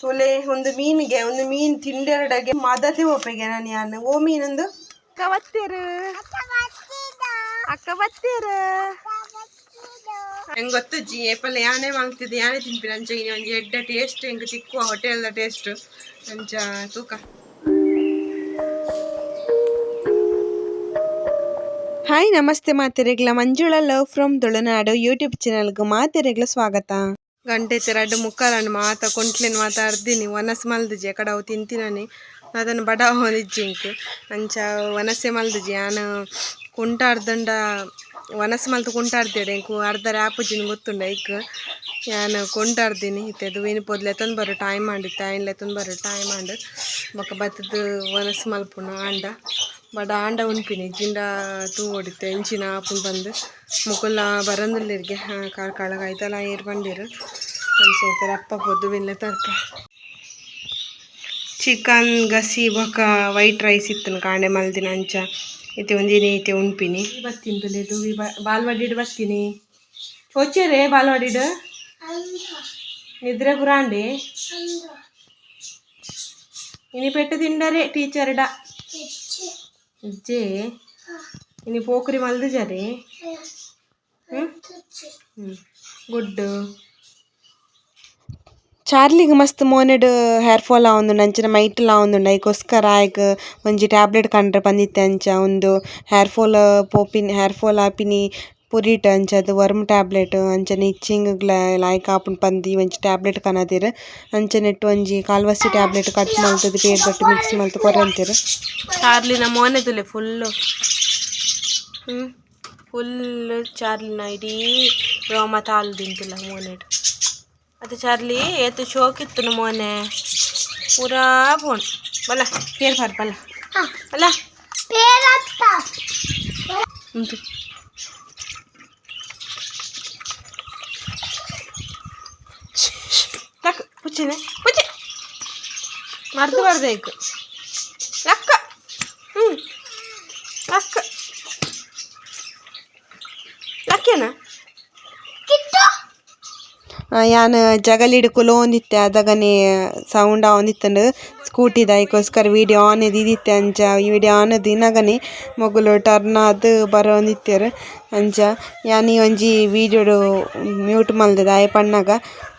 ತುಲೆ, ಒಂದು ಮೀನಿಗೆ, ಒಂದು ಮೀನ್ ತಿಂಡೆರಡಗೆ ಮದತೆ ಒಪ್ಪಿಗೆ ನಾನು ಯಾನು ಓ ಮೀನೊಂದು? ಅಕ್ಕ ಬತ್ತೀರು ಅಕ್ಕ ಬತ್ತೀರು ಹೆಂಗ್ ಗೊತ್ತು ಜಿ, ಏಪಲ್ ಯಾನೇ ಮಾಡ್ತಿದ್ದೆ ಯಾನೇ ತಿಂತೀನಿ ಅಂಚ ಇನ್ನು ಒಂದು ಎಡ್ಡ ಟೇಸ್ಟ್ ಹೆಂಗ್ ತಿಕ್ಕುವ ಹೋಟೆಲ್ದ ಟೇಸ್ಟ್ ಅಂಚ ತೂಕ. ಹಾಯ್ ನಮಸ್ತೆ ಮಾತೆರೆಗ್ಲ. Manjula love from Tulunadu YouTube ಚಾನಲ್ಗೆ ಮಾತೆರೆಗ್ಲ ಸ್ವಾಗತ. ಗಂಟೆ ಎರಡು ಮುಕ್ಕಾಲಂಡು ಮಾತ ಕೊಂಟ್ಲೇನು ಮಾತ ಅರ್ದಿನಿ. ವನಸ್ ಮಲ್ದಿಜಿ ಕಡೆ ಅವು ತಿಂತಿನಾನಿ. ಅದನ್ನು ಬಡವ ಹೊಲಿಜ್ಜಿಂಕ್ ಅಂಚ ವನಸೆ ಮಲ್ದಿಜಿ ನಾನು ಕುಂಟಾಡ್ದಂಡ, ವನಸ್ ಮಲ್ತು ಕುಂಟಾಡ್ದೇಡೆ ಇಂಕು ಅರ್ಧ ರ್ಯಾಪುಜಿನ ಗೊತ್ತುಂಡ ಇಕ್ ನಾನು ಕೊಂಟಾಡ್ದೀನಿ ಇತ್ತೆದು ಏನು ಪೊದ್ಲು ಎತ್ತೊಂದು ಬರೋ ಟೈಮ್ ಮಾಡಿತ್ತು ಆಯ್ನ್ಲ ಎತ್ತೊಂದು ಬರೋ ಟೈಮ್ ಮಾಡು ಬೊಕ್ಕ ಬತ್ತದ ವನಸ್ ಮಲ್ಪುನ ಆಂಡ. ಬಡ ಆಂಡ ಉಣ್ಪಿನಿ ಜಿಂಡ ತೂ ಹೊಡಿತು ಎಂಚಿನ ಆಪುನ್ ಬಂದು ಮುಕುಲ್ಲ ಬರಂದುಲ್ಲಿರ್ಗೆ ಕಾಳು ಕಾಳಗ ಐತಲ್ಲ ಏರ್ ಬಂದಿರು. ಅನ್ಸೈತಾರೆ ಅಪ್ಪ ಪೊದ್ದು ಬಿಲ್ಲೆ ತರ್ಪ ಚಿಕನ್ ಗಸಿ ಬೊಕ ವೈಟ್ ರೈಸ್ ಇತ್ತು ಕಾಂಡೆ ಮಲ್ದಿನ ಅಂಚ. ಇತ್ತೆ ಒಂದಿನ ಇತ್ತೆ ಉಣ್ಪಿನಿ. ಬರ್ತೀನಿ ತುಲೆದು ಬಾಲ್ವಾಡಿಡ್ ಬರ್ತೀನಿ ಹೋಚೇರೆ ಬಾಲ್ವಾಡಿಡ್? ನಿದ್ರೆ ಬುರಾಂಡಿ ಇನಿ ಪೆಟ್ಟು ತಿಂಡರೆ ಟೀಚರ್ಡ. ಇಜ್ಜೆ ಇನಿ ಪೋಕ್ರಿ ಮಲ್ದು ಜರೆ ಹ್ಞೂ ಗುಡ್ ಚಾರ್ಲಿಗ್ ಮಸ್ತ್ ಮೋನೆಡ್ ಹೇರ್ ಫಾಲ್ ಆವೊಂದು ಅಂಚಿನ ಮೈಟ್ಲ ಆವೊಂದುಂಡು ಐಕೋಸ್ಕರ ಆಯ್ಕ್ ಒಂಜಿ ಟ್ಯಾಬ್ಲೆಟ್ ಕಂಡ್ರೆ ಬಂದಿತ್ತೆ ಅಂಚ ಒಂದು ಹೇರ್ ಫಾಲ್ ಪೋಪಿನಿ ಹೇರ್ ಫಾಲ್ ಆಪಿನಿ ಪುರಿಟ್ ಅಂಚ ವರ್ಮ್ ಟ್ಯಾಬ್ಲೆಟ್ ಅಂಚನೆ ಇಚ್ಚಿಂಗ್ ಲಾಯ್ಕ್ ಆಪುಂಡು ಪಂದಿ ಒಂಜಿ ಟ್ಯಾಬ್ಲೆಟ್ ಕನದೆರ್. ಅಂಚ ನೆಟ್ಟ್ ಒಂಜಿ ಕಾಲ್ವಸಿ ಟ್ಯಾಬ್ಲೆಟ್ ಕಟ್ ಮಲ್ತುದು ಪೇರ್ ಬಟ್ ಮಿಕ್ಸ್ ಮಲ್ತು ಕೊರಂತಿರ್ ಚಾರ್ಲಿನ ಮೋನೆ ತುಲೆ ಫುಲ್ಲು. ಹ್ಞೂ ಫುಲ್ ಚಾರ್ಲಿನ ಇಡೀ ರೋಮ ತಾಲ್ ದಿಂತಿಲ್ಲ ಮೋನೆಡ್ ಅದು ಚಾರ್ಲಿ ಏತು ಶೋಕಿತ್ತು ಮೋನೆ? ಪೂರಾ ಪೋನ್ ಬಲ ಪೇರ್ ಪಾರ್ ಬಲ ಅಲ್ಲ. ಉಂಟು. ಪುಚ್ಚಿ ಮರ್ದು ಬರ್ಬೇಕು. ಲಕ್ಕ ಹ್ಞೂ ಲಕ್ಕ ಲಕ್ಕೇನಾ ಯಾನ್ ಜಗಲಿಡ್ ಕುಲೋಂದಿತ್ತೆ ಅದಗನೆ ಸೌಂಡ್ ಆನ್ ಇತ್ತಂಡ್ ಸ್ಕೂಟಿ ದಾಯಿಕೋಸ್ಕರ ವಿಡಿಯೋ ಆನ್ ಇದಿತ್ತೆ ಅಂಜ ವಿಡಿಯೋ ಆನ್ ದಿನಗನೆ ಮೊಗುಲು ಟರ್ನ್ ಆದ್ ಬರೋಂದಿತ್ತೆರ್ ಅಂಚ ಯಾನ್ ಈ ಒಂಜಿ ವಿಡಿಯೋಡು ಮ್ಯೂಟ್ ಮಲ್ದೆರ್ ದಾಯೆ ಪನ್ನಗ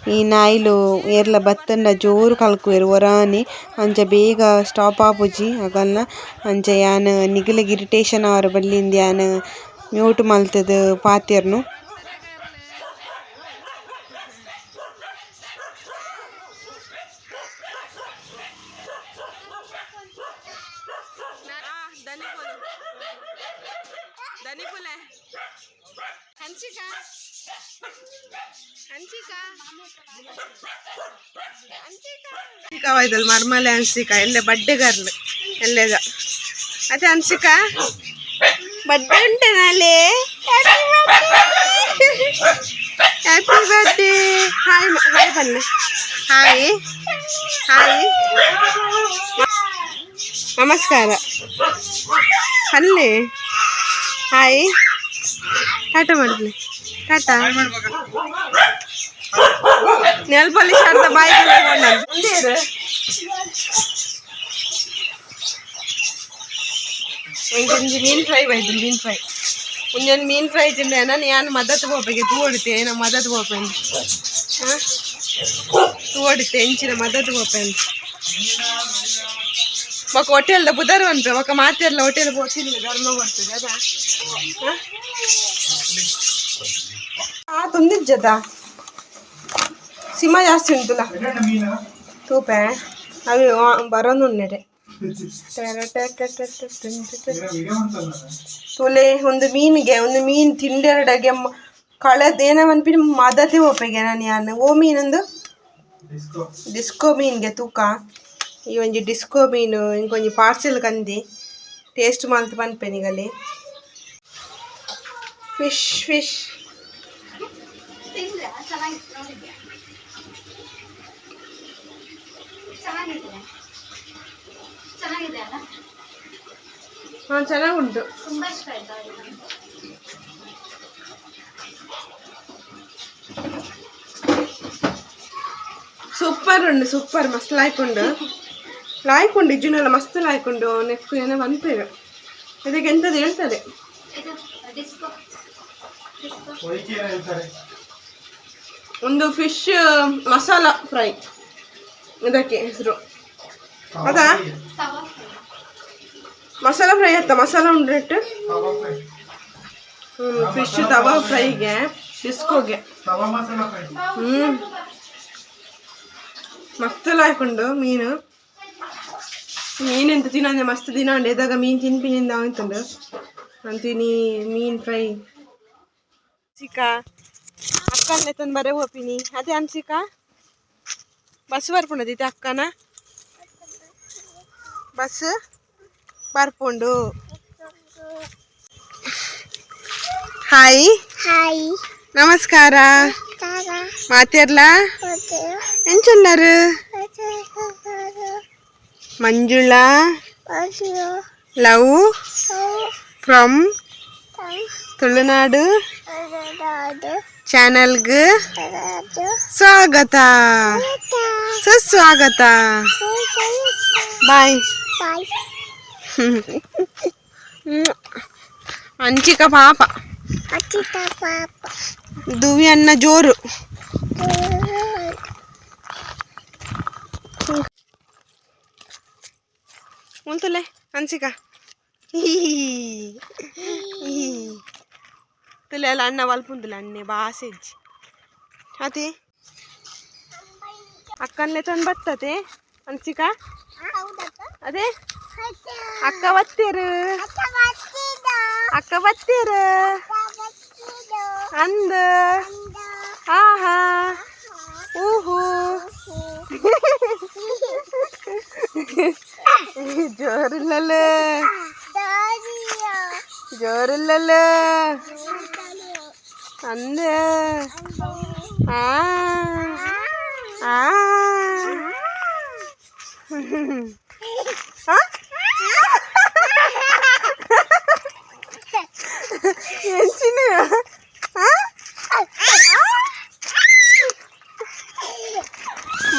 ಈ ನಾಯಿಲು ಏರ್ಲ ಬತ್ತಂಡ ಜೋರು ಕಲ್ಕುವೆರ್ ಒರಾನಿ ಅಂಚ ಬೇಗ ಸ್ಟಾಪ್ ಆಪುಜಿ. ಅಕಲ್ನ ಅಂಚ ಯಾನ್ ನಿಗಲಿಗ್ ಇರಿಟೇಷನ್ ಆವರೆ ಬಲ್ಲಿಂದ ಯಾನ್ ಮ್ಯೂಟ್ ಮಲ್ತುದು ಪಾತೆರ್ನು ಹಂಚಿಕಾವಾಯ್ದಲ್ ಮರ್ಮಲೆ ಅನ್ಸಿಕ ಎಲ್ಲೇ ಬಡ್ಡೆ ಎಲ್ಲೇದ ಅದೇ? ಅನ್ಸಿಕ ಬಡ್ಡೆ ಉಂಟೆನಲ್ಲಿ ಹ್ಯಾಪಿ ಬರ್ಡೇ ಹಾಯ್ ಹಾಯ್ ಬನ್ನಿ. ಹಾಯ್ ಹಾಯ್ ನಮಸ್ಕಾರ. ಅಲ್ಲಿ ಹಾಯ್ ಟಾಟಾ ಮಾಡಿದ್ನಿ ಟಾಟಾ ನೆಲ್ ಪಾಲಿಶ್ ಅರ್ಧ ಬಾಯಿ ಮುಂದೆ ಒಂಜಿ ಮೀನ್ ಫ್ರೈ ಬೈದು ಮೀನ್ ಫ್ರೈ ಒಂಜೊಂದು ಮೀನ್ ಫ್ರೈ ತಿಂದೆ ನಾನು ಯಾನು ಮದತ್ ಹೋಗ್ಬೇಕು ತೂ ಹೊಡಿತೆ ಏನೋ ಮದತ್ ಹೋಗ್ಪೇನು ಹಾಂ ತೂ ಹೊಡಿತೆ ಎಂಚಿನ ಮದತ್ ಹೋಗ್ಪೇನು ఒక ಹೋಟೆಲ್ದ ಬುಧವಾರ ಉಂಟು ఒక ಮಾತೆಲ್ಲ ಹೋಟೆಲ್ ಹೋಗ್ತಿಲ್ಲ ಧರ್ಮ ಬರ್ತದೆ ಅದಾ ಆ ತುಂದಿಜ್ಜದ ಸಿಂಹ ಜಾಸ್ತಿ ಉಂಟುಲ ತೂಪೆ ಅವ್ ಬರೋನು ಉಣ್ಣೆಡೆ ತುಲೆ, ಒಂದು ಮೀನಿಗೆ, ಒಂದು ಮೀನ್ ತಿಂಡೆರಡಗೆ ಕಳೆದ ಅನ್ಬಿಟ್ಟು ಮದತೆ ಒಪ್ಪೆಗೆ ನಾನು ಯಾನ್ ಓ ಮೀನೊಂದು ಡಿಸ್ಕೋ ಮೀನ್ಗೆ ತೂಕ. ಈ ಒಂಜಿ ಡಿಸ್ಕೋ ಮೀನು, ಇಂಕೊಂಜಿ ಪಾರ್ಸೆಲ್ ಕಂದಿ ಟೇಸ್ಟ್ ಮಾಲ್ತು ಪನ್ಪೆನಿಗಲ್ಲಿ ಫಿಶ್ ಫಿಶ್. ಹಾಂ ಚೆನ್ನಾಗುಂಟು. ಸೂಪರ್ ಉಂಡು ಸೂಪರ್ ಮಸ್ತ್ ಲಾಯ್ಕೊಂಡು. ಲಾಯ್ಕೊಂಡು ಇಜ್ಜುನೆಲ್ಲ ಮಸ್ತ್ ಲಾಯ್ಕೊಂಡು. ನೆಕ್ಕು ಏನೋ ಬಂತೇವೆ ಇದಕ್ಕೆ ಎಂಥದ್ದು ಹೇಳ್ತದೆ ಒಂದು ಫಿಶ್ ಮಸಾಲ ಫ್ರೈ ಇದಕ್ಕೆ ಹೆಸರು. ಅದಾ? ಮಸಾಲ ಫ್ರೈ ಆಯ್ತಾ? ಮಸಾಲ ಉಂಡ್ರೆಟ್ಟು ಹ್ಞೂ ಫಿಶ್ ತವಾ ಫ್ರೈಗೆ ಬಿಸ್ಕೋಗೆ. ಹ್ಞೂ ಮಸ್ತೆಲ್ಲ ಹಾಕೊಂಡು ಮೀನು. ಮೀನೆಂತ ತಿನ್ನಂದ್ರೆ ಮಸ್ತ್ ದಿನ ಇದಾಗ ಮೀನ್ ತಿನ್ಪಿನಿಂದ ಅಂತಂದು ಅಂತೀನಿ ಮೀನ್ ಫ್ರೈ. ಚಿಕ್ಕ ಅಕ್ಕನ ತಂದು ಬರೇ ಹೋಗ್ತೀನಿ ಅದೇ ಅನ್ಸಿಕ? ಬಸ್ ಬರ್ಪುಂಡದೈತೆ ಅಕ್ಕನ ಬಸ್ ಬರ್ಪುಂಡು ಹಾಯ್ ಹಾಯ್ ನಮಸ್ಕಾರ ತಾರ ಮಾತಾಡ್ಲಾ ಮತ್ತೆ ಎಂಚುಲ್ಲರು ಮಂಜುಳಾ ಅಯ್ಯೋ ಲವ್ ಓ ಚಾನಲ್ಗೆ ಸ್ವಾಗತ. ಸುಸ್ವಾಗತ. ಬಾಯ್. ಅಂಚಿಕ ಪಾಪ. ದುವಿ ಅನ್ನ ಜೋರು. ಮುಂತಲೆ ಅನ್ಸಿಕ ತುಲೆ ಅಲ್ಲ ಅಣ್ಣ ವಲ್ಪುಂದುಲ ಅಣ್ಣೆ ಬಾಸೆಜ್ಜಿ ಅದೇ ಅಕ್ಕನ್ಲೆ ತಂದು ಬರ್ತತೆ ಅನ್ಸಿಕ ಅದೇ ಅಕ್ಕ ಬತ್ತೀರು ಅಕ್ಕ ಬತ್ತೀರು ಅಂದ ಆಹಾ ಊಹು ಜೋರಿಲ್ಲಲ್ಲ ಜೋರಿಲ್ಲಲ್ಲ ಅಂದ ಆ? ಎಂಚಿನ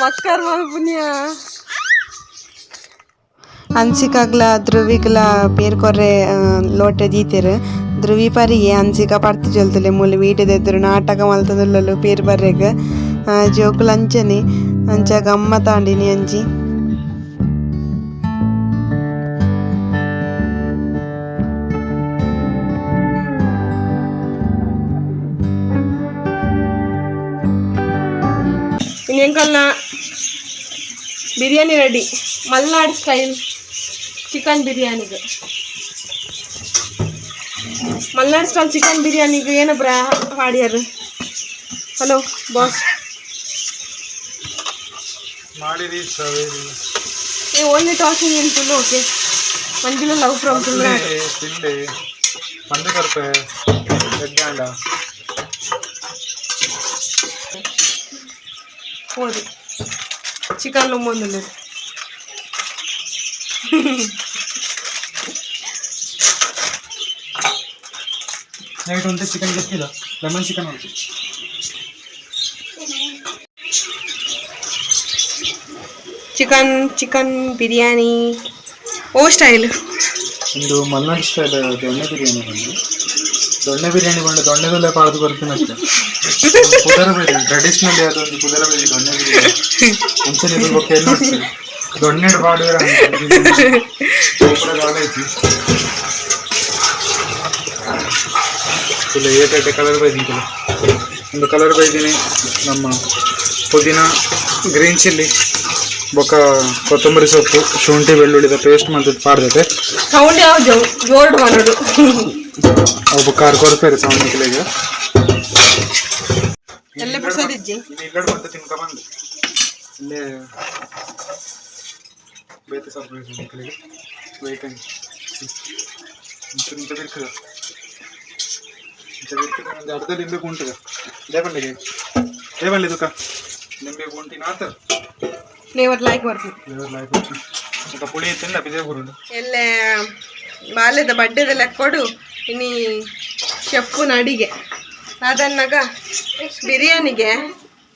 ಮಕ್ಕರ್ ಮಲ್ಪುನಿಯ ಅನ್ಸಿಕಾಗ್ಲ ಧ್ರುವಿಗ್ಲ ಬೇರ್ಕೊರ್ರೆ ಲೋಟ ದೀತೆರ್. ಧ್ರುವಿ ಅಂಚಿಕ ಪಡ್ತು ಜೊಲ್ತಲೆ ಮೂಲ ವೀಟದೆದ್ರು ನಾಟಕ ಮಲ್ತದುಲ್ಲಲು ಪೀರ್ ಬರ್ರೆಗ್ ಜೋಕುಲು ಅಂಚನೆ ಅಂಚ ಗಮ್ಮತ್ ಆಂಡಿನಿ ಅಂಜಿ ಇನ್ನೆಂಕಲ್ನ biryani ready Malnad style chicken ಬಿರಿಯಾನಿಗೆ Malnad style chicken ಬಿರಿಯಾನಿಗೆ ಏನಬ್ರ ಹಾಡ್ಯಾರ ಹಲೋ ಬಾಸ್ ಮಾಡಿರಿ ಸವೇರಿ ಏ only talking in Tulu okay Manjula love from Tulunadu ತಿಂಡಿ ಪಂದು ಕರ್ಪೆ ಎಡ್ಡಾಂಡ ಹೋದು ಚಿಕನ್ ಲೊಮ್ಮೊಂದು ನೈಟ್ ಒಂದು ಚಿಕನ್ ಗೊತ್ತಿಲ್ಲ ಲೆಮನ್ ಚಿಕನ್ ಉಂಟು ಚಿಕನ್ ಚಿಕನ್ ಬಿರಿಯಾನಿ ಓ ಸ್ಟೈಲ್ ಒಂದು ಮಲ್ನಾಡ್ ಸ್ಟೈಲ್ ದೊಣ್ಣೆ ಬಿರಿಯಾನಿ ಬಂದು ದೊಣ್ಣೆ ಬಿರಿಯಾನಿ ಬಂದು ದೊಣ್ಣೆದಲ್ಲೇ ಪಾಡ್ದು ಬರ್ತೀನಷ್ಟೆ ಕುದರ ಬಿರಿಯಾನಿ ಟ್ರೆಡಿಷ್ನಲಿ ಅದೊಂದು ಕುದರ ಬಿರಿಯಾನಿ ದೊಣ್ಣೆ ಬಿರಿಯಾನಿ ಮುಂಚೆ ಇದು ಬಗ್ಗೆ ಏನು ನೋಡ್ತೀವಿ ದೊಣ್ಣೆ ಪಾಡುವ ಐತಿ ಇಲ್ಲ ಏಟೇಟೆ ಕಲರ್ ಬೈದಿನಿ ಒಂದು ಕಲರ್ ಬೈದೀನಿ ನಮ್ಮ ಪುದೀನ ಗ್ರೀನ್ ಚಿಲ್ಲಿ ಬೊಕ್ಕ ಕೊತ್ತಂಬರಿ ಸೊಪ್ಪು ಶುಂಠಿ ಬೆಳ್ಳುಳ್ಳಿದ ಪೇಸ್ಟ್ ಮಾಡ್ತದೆ ಪಾಡ್ದೈತೆ ಸೌಂಡ್ ಯಾವ ಜೋ ಜೋರ್ಡ್ ಮಾಡೋದು. ಅವು ಕಾರ್ ಕೊರಪೇರಿ ಸೌಂಡ್ ಕಿಲೆಗೆ ಎಲ್ಲ ಬಿಡ್ಸೋದಿಜ್ಜಿ ಇಲ್ಲಡ್ ಬಂದು ತಿನ್ಕೊಂಬಂದು ಇಲ್ಲೇ ಬೇತೆ ಸರ್ಪ್ರೈಸ್ ಮಕ್ಕಳಿಗೆ ವೆಯ್ಟಂಗ್ ಅಂತ ಬಿರ್ಕದ ಒಂದು ಅರ್ಧ ಲಿಂಬೆ ಗುಂಟದ ದೇವಳ್ಳಿಗೆ ದೇವಳ್ಳಿ ದುಃಖ. ಲಿಂಬೆ ಗುಂಟಿನ ಫ್ಲೇವರ್ ಲೈಕ್ ಬರ್ತು ಫ್ಲೇವರ್ ಲೈಕ್ ಪುಳಿ ಎಲ್ಲ ಬಾಲ್ಯದ ಬಡ್ಡೆದೆಲ್ಲ ಕೊಡು ಇನ್ನಿ ಶೆಫ್ನ ಅಡಿಗೆ. ಅದನ್ನಾಗ ಬಿರಿಯಾನಿಗೆ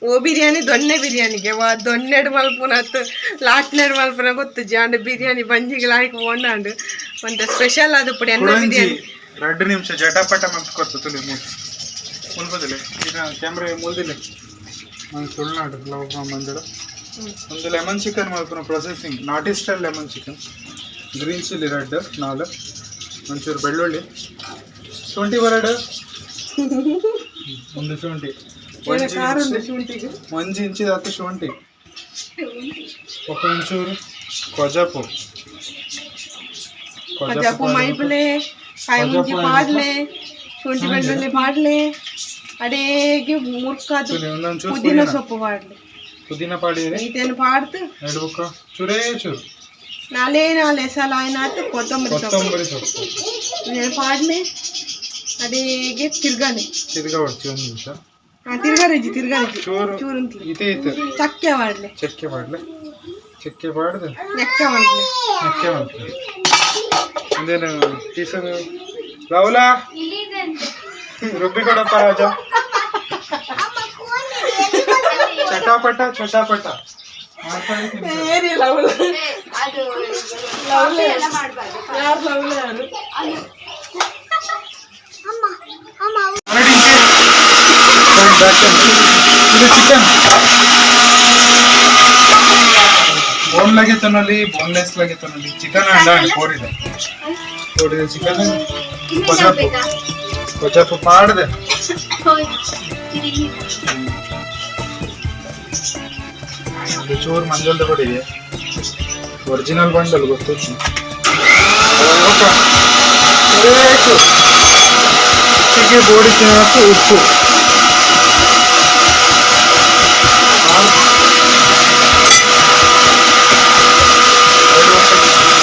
ಓ ಬಿರಿಯಾನಿ ದೊಣ್ಣೆ ಬಿರಿಯಾನಿಗೆ. ವಾ ದೊಣ್ಣೆಡ್ ಮಲ್ಪುನ ಅತ್ತು ಲಾಟ್ನೆಡು ಮಲ್ಪುನ ಗೊತ್ತು. ಜಾಂಡ್ ಬಿರಿಯಾನಿ ಬಂಜಿಗೆ ಲಾಯ್ಕ್ ಒಂದು ಸ್ಪೆಷಲ್ ಅದು ಪುಡಿ ಅನ್ನ ಬಿರಿಯಾನಿ. ಎರಡು ನಿಮಿಷ ಜಟಾಪಟ ಮಂತ್ ಕೊಡ್ತು ತುಳಿ ಮೂರು ಮುಲ್ಪದಿಲ್ಲ ಈಗ ಕ್ಯಾಮ್ರಾ ಮುಲ್ದಿಲ್ಲ ನಾನು ತುಳುನಾಡು ಲವ್ ಫ್ರಮ್ ಮಂಜಳ ಒಂದು ಲೆಮನ್ ಚಿಕನ್ ಮಾಡ್ಕೊನ ಪ್ರೊಸೆಸಿಂಗ್ ನಾಟಿ style lemon chicken green chilli red ನಾಲ್ ಒಂಚೂರು ಬೆಳ್ಳುಳ್ಳಿ. ಶುಂಠಿ ಬರಡು. ಒಂದು ಶುಂಠಿ. ಏನ ಖಾರ ಉಂಡು ಒಂಚಿ ಶುಂಠಿಗೆ. ಒಂಜಿ ಇಂಚಿದ ಹತ್ತು ಶುಂಠಿ. ఒక ಒಂಚೂರು ಕೊಜಾಪು. ಕಜಾಪು ಮೈಪಲೆ పై నుంచి పాటలే శుంఠి బెల్లుల్లి పాడలే అడేకి మురుకాదు పుదీనా సొప్పు పాటలే పుదీనా పాడేది? ఇతను పాడుతు. రెండు ఒక చూరే చూ నాలే నాలే సలైనాత కొత్తమరి సొప్పు. కొత్తమరి నేను పాడనే అడేకి తిరగని తిరగవచ్చు చూడండి నిమిషం. తిరగరేజి వాడలే చక్కే వాడలే చక్కే వాడలే ಒಂದೇನು ಟೀಸರ್ ರಾಹುಲ? ರುಬ್ಬಿ ಕೊಡಪ್ಪ ರಾಜ. ಚಟಾಪಟ ಚಟಾಪಟ. ಮಾಡ್ತಾ ಇದ್ದೀನಿ. ಬೋನ್ ಲಗೆ ತನಲ್ಲಿ ಬೋನ್ಲೆಸ್ ಲಗೆ ತನಲ್ಲಿ ಚಿಕನ್ ಅಂಡ ಕೋರಿದೆ ಕೋರಿದೆ ಚಿಕನ್ ಕೊಜಾಪು ಕೊಜಾಪು ಮಾಡಿದೆ ಒಂದು ಚೂರು ಮಂಜಲ್ದ ಕೊಡಿದೆ ಒರಿಜಿನಲ್ ಬಂಡಲ್ ಗೊತ್ತು ರುಚಿಗೆ ಬೋಡಿ ತಿನ್ನೋಕೆ ಉಪ್ಪು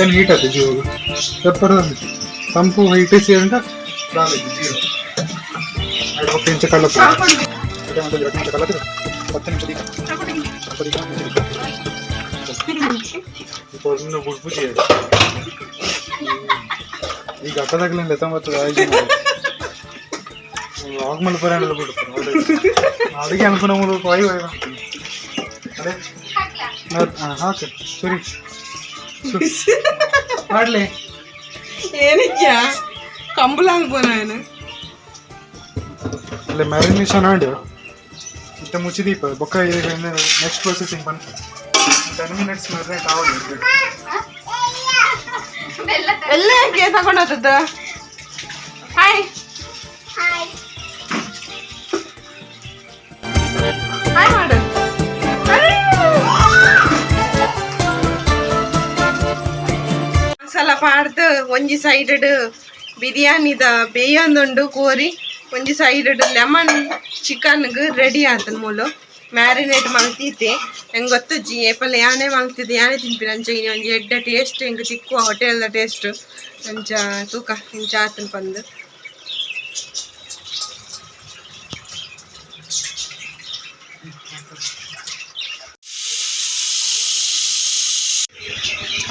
ఎంత నీట్ అది జోరు చెప్పరు సంపు హైటేసి అంటే రాలేదు జీరో. అక్కడ ఒక ఇంచు కళ్ళ కళ్ళ పత్తు నిమిషం ఇప్పుడు గుర్పు చేయాలి. ఈ గట్ట దగ్గర ఎంత పడుతుంది వాగ్మల్ పురాణాలు కొడుతున్నారు అడిగి అనుకున్నాము పోయి పోయి. అదే. సరే. ಮಾಡ್ಲಿ ಏನಿದ್ಯಾ ಕಂಬಲಾಗ್ಬೋನೇನು ಅಲ್ಲಿ ಮ್ಯಾರಿನೇಷನ್ ಆಡು ಮತ್ತೆ ಮುಚ್ಚಿದೀಪ ಬೊಕ್ಕ ನೆಕ್ಸ್ಟ್ ಪ್ರೊಸೆಸಿಂಗ್ ಬಂದು ಟೆನ್ ಮಿನಿಟ್ಸ್ ಮ್ಯಾರಿನೇಟ್ ಆಗೋದು ಎಲ್ಲ ತಗೊಂಡೋದದ್ದು ಹಾಯ್ ಪಾಡ್ದು ಒಂಜಿ ಸೈಡೆಡ್ ಬಿರಿಯಾನಿದ ಬೇಯೊಂದುಂಡು ಕೋರಿ, ಒಂಜಿ ಸೈಡೆಡ್ ಲೆಮನ್ ಚಿಕನ್ಗೆ ರೆಡಿ ಆತನ ಮೂಲು. ಮ್ಯಾರಿನೇಟ್ ಮಲ್ತಿದ್ದೆ ನಂಗೆ ಗೊತ್ತಜ್ಜಿ ಏಪಲ್ಲ ಯಾನೇ ಮಲ್ತಿದ್ದೆ ಯಾನೇ ತಿನ್ಪಿನ ಅಂಚ ಒಂಜಿ ಎಡ್ಡ ಟೇಸ್ಟ್ ಹಿಂಗೆ ತಿಕ್ಕುವ ಹೋಟೆಲ್ದ ಟೇಸ್ಟ್ ಅಂಚ ತೂಕ ಇಂಚ ಆತನ ಬಂದು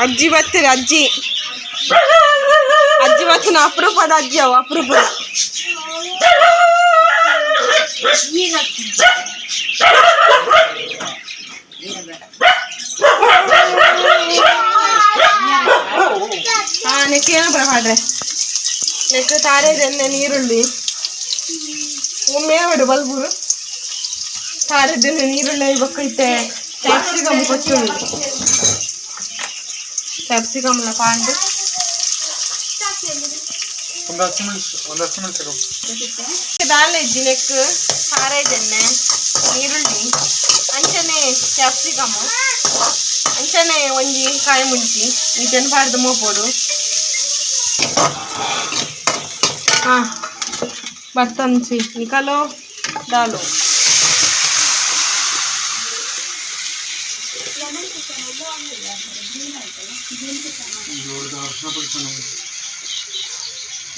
ಅಜ್ಜಿ ಬರ್ತೀರಿ, ಅಜ್ಜಿ? ಅಜ್ಜಿ ಬರ್ತೀನಿ ಅಪರೂಪದ ಅಜ್ಜಿ ಅವು ಅಪರೂಪದ ಹಾ ನೆಕ್ಸ್ಟ್ ಏನಪ್ಪ ಮಾಡ್ರೆ ನೆಕ್ಸ್ಟ್ ತಾರೇದೆಣ್ಣೆ ನೀರುಳ್ಳಿ ಒಮ್ಮೆ ಬಿಡು ಬಲ್ಬೂರು ತಾರೇದೆಣ್ಣೆ ನೀರುಳ್ಳಿ ಬಕ್ಕೈತೆ ಕ್ಯಾಪ್ಸಿಕಮ್ ಕೊಚ್ಚುಳ್ಳಿ ಕ್ಯಾಪ್ಸಿಕಮ್ಲ ಪಾಂಡು ಒಂದು ಹತ್ತು ಮಿನಿಟ್ಸ್ ಒಂದು ಹತ್ತು ಮಿನಿಟ್ಸ್ ದಾಲೆ ಇಜ್ಜಿ ನೆಕ್ ಸಾರೇದೆಣ್ಣೆ ಈರುಳ್ಳಿ ಅಂಚನೆ ಕ್ಯಾಪ್ಸಿಕಮ್ ಅಂಚನೆ ಒಂಜಿ ಕಾಯಿ ಮುಂಚಿ ಇದನ್ನು ಪಾಡ್ದು ಮೋಪೋಡು ಹಾಂ ಬರ್ತನ್ಸಿ ನಿಕಲು ದಾಲು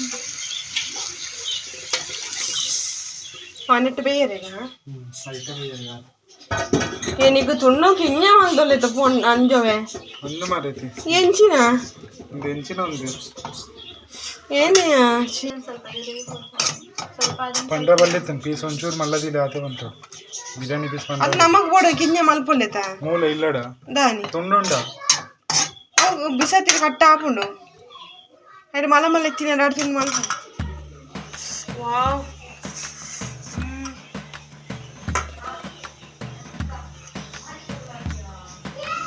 ಇವ್ರದ್ದು ಅರ್ಶಿನ ಪುಡಿ ಚೆನ್ನಾಗಿದೆ ಪನ್ನಟ್ಟು ಬೇಯರೆಗ ಹ್ಞೂ ಐಟಮ್ ಇದೆ ಏನಿಗೂ ತುಣ್ಣೋಕೆ ಇನ್ನೇ ಮಂದೊಲ್ಲೆತ ಫೋನ್ ಅಂಜೋವೆ? ಒಂದು ಮಾರೈತಿ. ಎಂಚಿನ? ಒಂದು ಹೆಂಚಿನ ಒಂದು. ಏನೇ? ಪಂಡ್ರ ಬಲ್ಲಿತ್ತು ಪೀಸ್ ಒಂಚೂರು ಮಲ್ಲದಿಲ್ಲ ಆತ ಬಂತು. ಬಿರಿಯಾನಿ ಪೀಸ್ ಅದು ಪಂಡ್ರ ನಮಗ್ ಬೋಡ ಕಿನ್ನೆ ಮಲ್ಪೊಲ್ಲೆತ ಮೂಲ ಇಲ್ಲಡ. ದಾನಿ. ತುಂಡುಂಡ. ಅವು ಬಿಸತ್ತಿಗೆ ಕಟ್ಟ ಹಾಕೊಂಡು ಅದು ಮಲ ಮಲ್ಲ ಎತ್ತಿನ ಎರಡು ತಿಂದು ಮಲ್ಕ ವಾವ್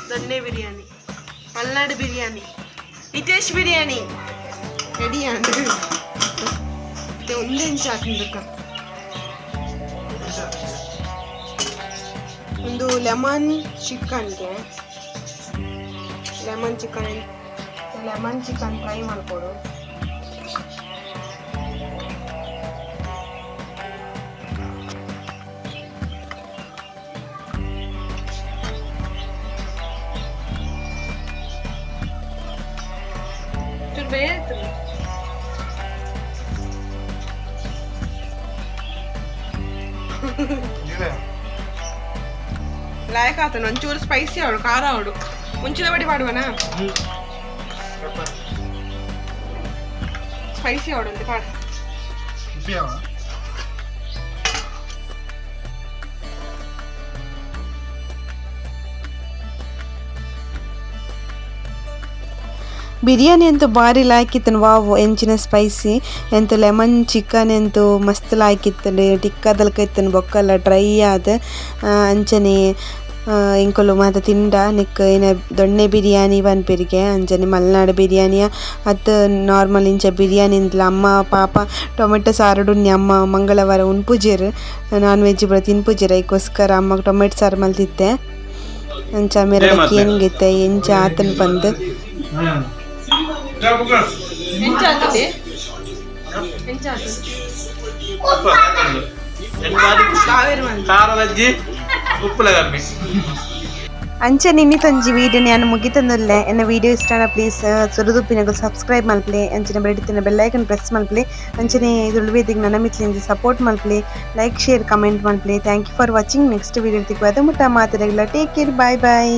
ದೊನ್ನೆ ಬಿರಿಯಾನಿ ಮಲ್ನಾಡು ಬಿರಿಯಾನಿ ನಿತೇಶ್ ಬಿರಿಯಾನಿ ರೆಡಿಯಾನು ಮತ್ತೆ ಒಂದೇ ಇಂಚು ಹಾಕಿದ್ದಕ್ಕ ಒಂದು lemon ಚಿಕನ್ಗೆ lemon chicken lemon chicken fry ಮಾಡ್ಕೊಡು. ಬೇಯ್ತು ಲಾಯಕ್ ಆತನು ಒಂಚೂರು ಸ್ಪೈಸಿ ಅವಳು ಖಾರ ಅವಳು ಮುಂಚಿನ ಬಡಿ ಮಾಡುವನ? ಸ್ಪೈಸಿ ಅವಳು ಅಂತ ಪಾಡು ಉಪ್ಪಿಯವ? ಬಿರಿಯಾನಿ ಅಂತೂ ಭಾರಿ ಲಾಯ್ಕಿತ್ತನು ವಾವ್ ಎಂಚಿನ ಸ್ಪೈಸಿ ಎಂತು ಲೆಮನ್ ಚಿಕನ್ ಎಂತು ಮಸ್ತ್ ಲಾಯ್ಕಿತ್ತನು ಟಿಕ್ಕದಲ್ಕ ಇತ್ತನು ಬೊಕ್ಕಲ್ಲ ಡ್ರೈ ಆದ. ಅಂಚನೆ ಇಂಕೊಲು ಮಾತ ತಿಂಡ ನಿಕ್ ಏನ ದೊಣ್ಣೆ ಬಿರಿಯಾನಿ ಪನ್ಪೆರಿಗೆ ಅಂಚನೆ ಮಲ್ನಾಡು ಬಿರಿಯಾನಿಯ ಅತ್ ನಾರ್ಮಲ್ ಇಂಚ ಬಿರಿಯಾನಿ ಇಂದ್ಲ ಅಮ್ಮ ಪಾಪ ಟೊಮೆಟೊ ಸಾರುಡುನ್ನಿ ಅಮ್ಮ ಮಂಗಳವಾರ ಉಣ್ಪುಜೆರ್ ನಾನ್ ವೆಜ್ ಬರ ತಿನ್ಪುಜೆರ್ ಐಕೋಸ್ಕರ ಅಮ್ಮ ಟೊಮೆಟೊ ಸಾರು ಮಲ್ತಿತ್ತೆ ಅಂಚ ಮೆರಡಕ್ಕೆ ಏನಿಗಿತ್ತೆ ಎಂಚ ಆತನ್ ಬಂದು ಕಾವೇರಿ ಕಮ್ಮಿ ಅಂಚೆ ನಿನ್ನಿತೊಂಜಿ ವಿಡಿಯೋ ನಾನು ಮುಗಿತಂದುಲ್ಲೆ ಎನ್ನ ವಿಡಿಯೋ ಇಷ್ಟ ಪ್ಲೀಸ್ ಸುರದುಪ್ಪಿನಗು ಸಬ್ಸ್ಕ್ರೈಬ್ ಮಲ್ಪಲೆ ಅಂಚನೆ ಬೆಳಿತಿನ ಬೆಲ್ಲೈಕನ್ ಪ್ರೆಸ್ ಮಲ್ಪಲೆ ಅಂಚನೆ ದುಳ್ವೇದಿಗೆ ನನ್ನ ಮಿತ್ಲಿಂದ ಸಪೋರ್ಟ್ ಮಲ್ಪಲೆ like share comment ಮಲ್ಪಲೆ thank you for watching next video ತಿಕ್ಕು ಅದು ಮುಟ್ಟ ಮಾತಾಡಲ್ಲ ಟೇಕ್ ಕೇರ್ ಬಾಯ್ ಬಾಯ್